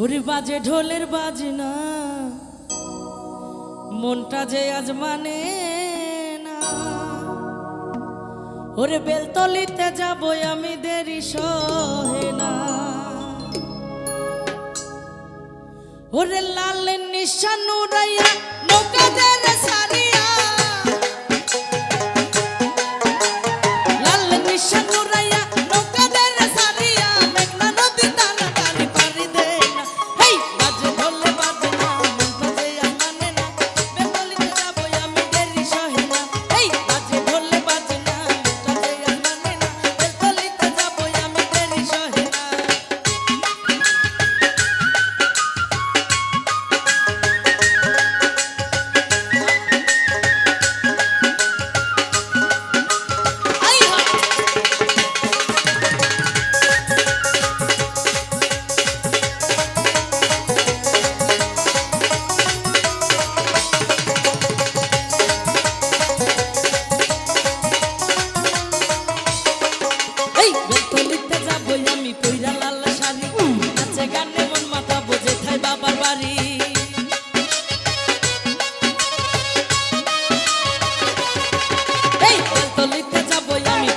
ওর বাজে ঢোলের বাজনা, মনটা যে আজ মানে না। ওরে বেলতলিতে যাব আমি দেরি সহে না। ওরে লাল নিশানুরাইয়া নৌকাদের সারি আমি কইরা লাল শাড়ি। নাচে গানে মন মাথা বোঝে থাই বাবার বাড়ি। এই তলিতে যাব আমি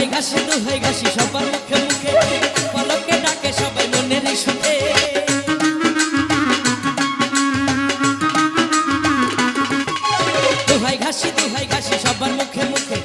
দুহাই ঘাসি দুহাই ঘাসি সবার মুখে মুখে। পলকে ডাকে সবাই মনের সুখে। দুহাই ঘাসি দুহাই ঘাসি সবার মুখে মুখে।